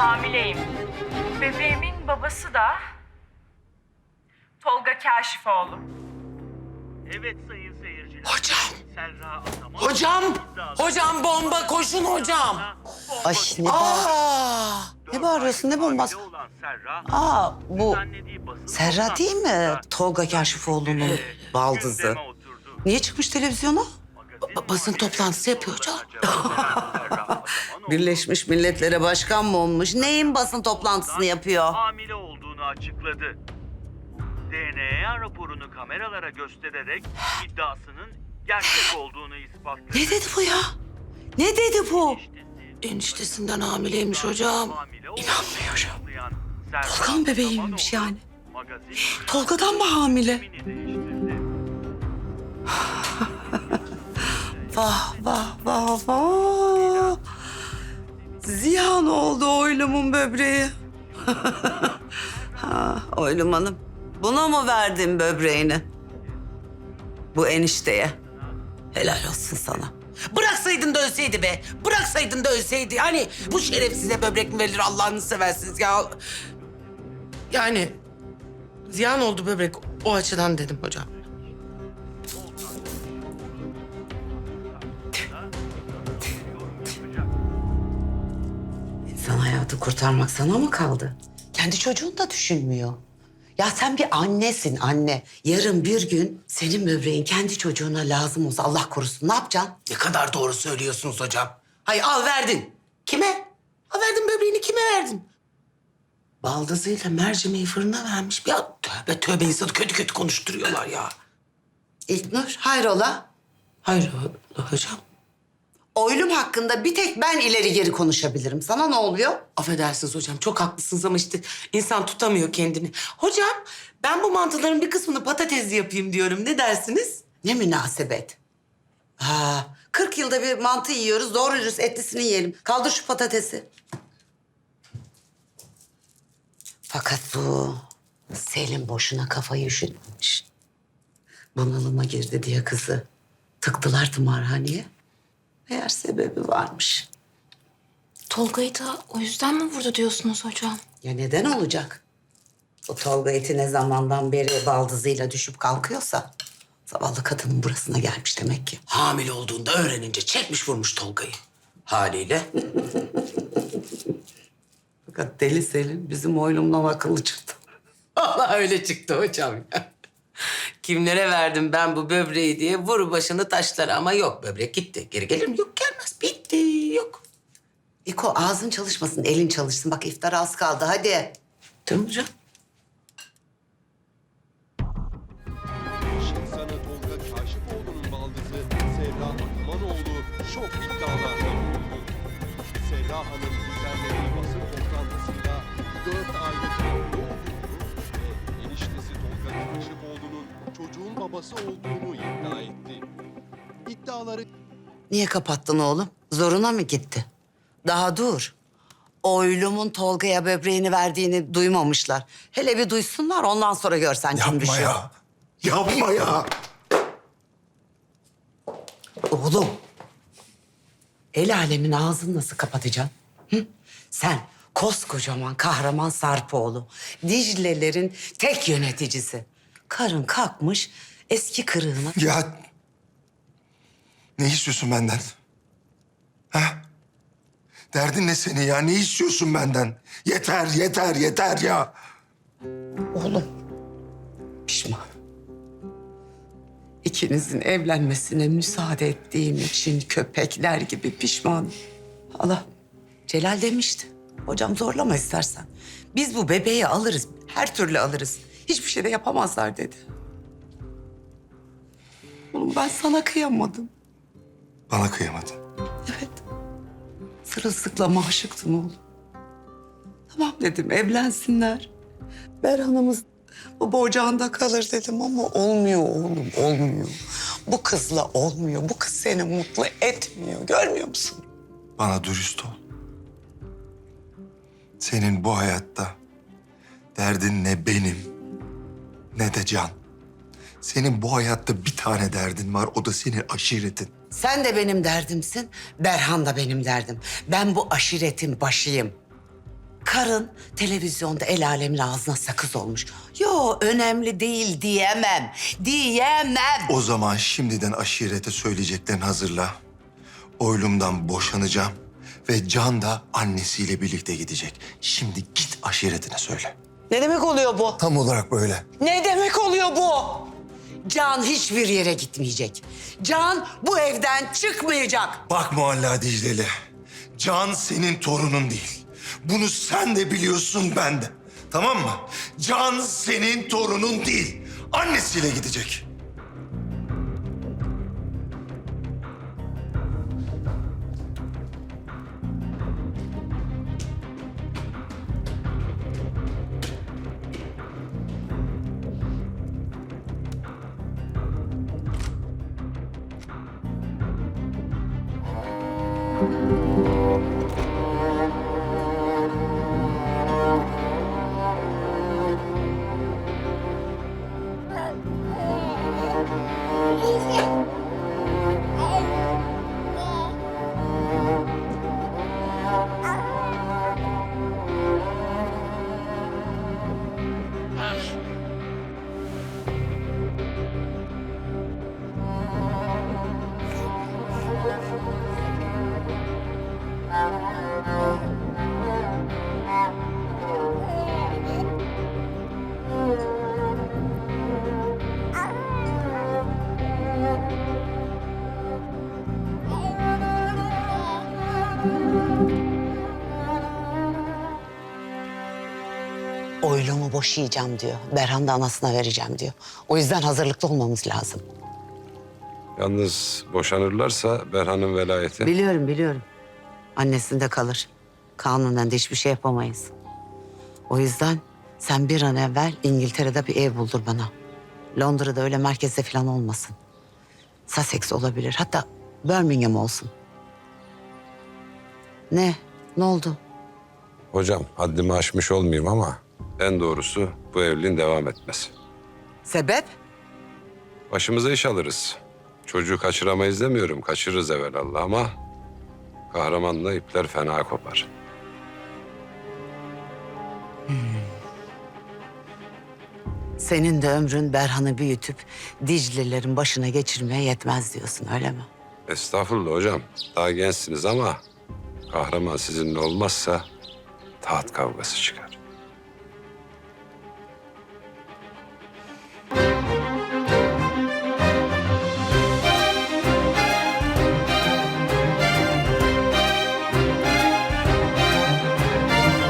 Hamileyim. Bebeğimin babası da Tolga Kaşifoğlu. Evet sayın seyirciler. Hocam! Serra Ataman. Hocam! Hocam bomba koşun hocam! Ay ne. Aa! Ne bağırıyorsun ne bombası? Hamile olan Serra, Aa bu Serra değil mi? Tolga Kaşifoğlu'nun baldızı. Niye çıkmış televizyona? Ba- basın toplantısı yapıyor hocam. Birleşmiş Milletler'e başkan mı olmuş? Neyin basın toplantısını yapıyor? Hamile olduğunu açıkladı. DNA raporunu kameralara göstererek iddiasının gerçek olduğunu ispatladı. Ne dedi bu ya? Ne dedi bu? Eniştesinden hamileymiş hocam. İnanmıyorum. Tolga'nın bebeğiymiş yani. Tolga'dan mı hamile? Vah vah vah vah. Ziyan oldu oylumun böbreği. ha, oylum hanım. Buna mı verdin böbreğini? Bu enişteye. Helal olsun sana. Bıraksaydın da ölseydi be. Bıraksaydın da ölseydi. Hani bu şeref size böbrek mi verilir Allah'ını seversiniz ya. Yani ziyan oldu böbrek. O açıdan dedim hocam. İnsan hayatı kurtarmak sana mı kaldı? Kendi çocuğunu da düşünmüyor. Ya sen bir annesin anne. Yarın bir gün senin böbreğin kendi çocuğuna lazım olsa Allah korusun ne yapacaksın? Ne kadar doğru söylüyorsunuz hocam. Hay al verdin. Kime? Al verdin böbreğini kime verdin? Baldızıyla mercimeği fırına vermiş. Ya tövbe tövbe insanı kötü kötü konuşturuyorlar ya. İlknur hayrola? Hayır ho- hocam. Oylum hakkında bir tek ben ileri geri konuşabilirim. Sana ne oluyor? Affedersiniz hocam çok haklısınız ama işte insan tutamıyor kendini. Hocam ben bu mantıların bir kısmını patatesli yapayım diyorum. Ne dersiniz? Ne münasebet. Ha, 40 yılda bir mantı yiyoruz. Doğru dürüst etlisini yiyelim. Kaldır şu patatesi. Fakat bu Selim boşuna kafayı üşütmüş. Bunalıma girdi diye kızı tıktılar tımarhaneye. Meğer sebebi varmış. Tolga'yı da o yüzden mi vurdu diyorsunuz hocam? Ya neden olacak? O Tolga eti ne zamandan beri baldızıyla düşüp kalkıyorsa... ...zavallı kadının burasına gelmiş demek ki. Hamile olduğunda öğrenince çekmiş vurmuş Tolga'yı. Haliyle. Fakat deli Selim bizim oylumdan akıllı çıktı. Allah öyle çıktı hocam ya. Kimlere verdim ben bu böbreği diye vur başını taşlara ama yok böbrek gitti. Geri gelir mi? Yok gelmez. Bitti yok. İko ağzın çalışmasın, elin çalışsın. Bak iftar az kaldı hadi. Tamam hocam. İnsanı Hanım babası olduğunu iddia etti. İddiaları Niye kapattın oğlum? Zoruna mı gitti? Daha dur. Oylumun Tolga'ya böbreğini verdiğini duymamışlar. Hele bir duysunlar ondan sonra görsen kim Yapma düşüyor. ya. Yapma ya. Oğlum. El alemin ağzını nasıl kapatacaksın? Hı? Sen koskocaman kahraman Sarpoğlu. Dicle'lerin tek yöneticisi. Karın kalkmış eski kırığına. Ya ne istiyorsun benden? Ha? Derdin ne senin ya? Ne istiyorsun benden? Yeter, yeter, yeter ya. Oğlum. Pişman. İkinizin evlenmesine müsaade ettiğim için köpekler gibi pişman. Allah. Celal demişti. Hocam zorlama istersen. Biz bu bebeği alırız. Her türlü alırız. Hiçbir şey de yapamazlar dedi. Oğlum ben sana kıyamadım. Bana kıyamadın. Evet. Sırılsıklam aşıktım oğlum. Tamam dedim evlensinler. Berhan'ımız baba ocağında kalır dedim ama olmuyor oğlum olmuyor. Bu kızla olmuyor. Bu kız seni mutlu etmiyor. Görmüyor musun? Bana dürüst ol. Senin bu hayatta derdin ne benim ne de Can. Senin bu hayatta bir tane derdin var. O da senin aşiretin. Sen de benim derdimsin. Berhan da benim derdim. Ben bu aşiretin başıyım. karın televizyonda el alemin ağzına sakız olmuş. Yo önemli değil diyemem. Diyemem. O zaman şimdiden aşirete söyleyeceklerini hazırla. Oylumdan boşanacağım ve Can da annesiyle birlikte gidecek. Şimdi git aşiretine söyle. Ne demek oluyor bu? Tam olarak böyle. Ne demek oluyor bu? Can hiçbir yere gitmeyecek. Can bu evden çıkmayacak. Bak Muhalla Dicleli. Can senin torunun değil. Bunu sen de biliyorsun ben de. Tamam mı? Can senin torunun değil. Annesiyle gidecek. Oylumu boşayacağım diyor. Berhan da anasına vereceğim diyor. O yüzden hazırlıklı olmamız lazım. Yalnız boşanırlarsa Berhan'ın velayeti... Biliyorum biliyorum. Annesinde kalır. Kanunen de hiçbir şey yapamayız. O yüzden sen bir an evvel İngiltere'de bir ev buldur bana. Londra'da öyle merkezde falan olmasın. Sussex olabilir. Hatta Birmingham olsun. Ne? Ne oldu? Hocam haddimi aşmış olmayayım ama en doğrusu bu evliliğin devam etmesi. Sebep? Başımıza iş alırız. Çocuğu kaçıramayız demiyorum, kaçırırız evvelallah ama... ...kahramanla ipler fena kopar. Senin de ömrün Berhan'ı büyütüp Dicle'lerin başına geçirmeye yetmez diyorsun öyle mi? Estağfurullah hocam, daha gençsiniz ama... ...kahraman sizinle olmazsa taht kavgası çıkar.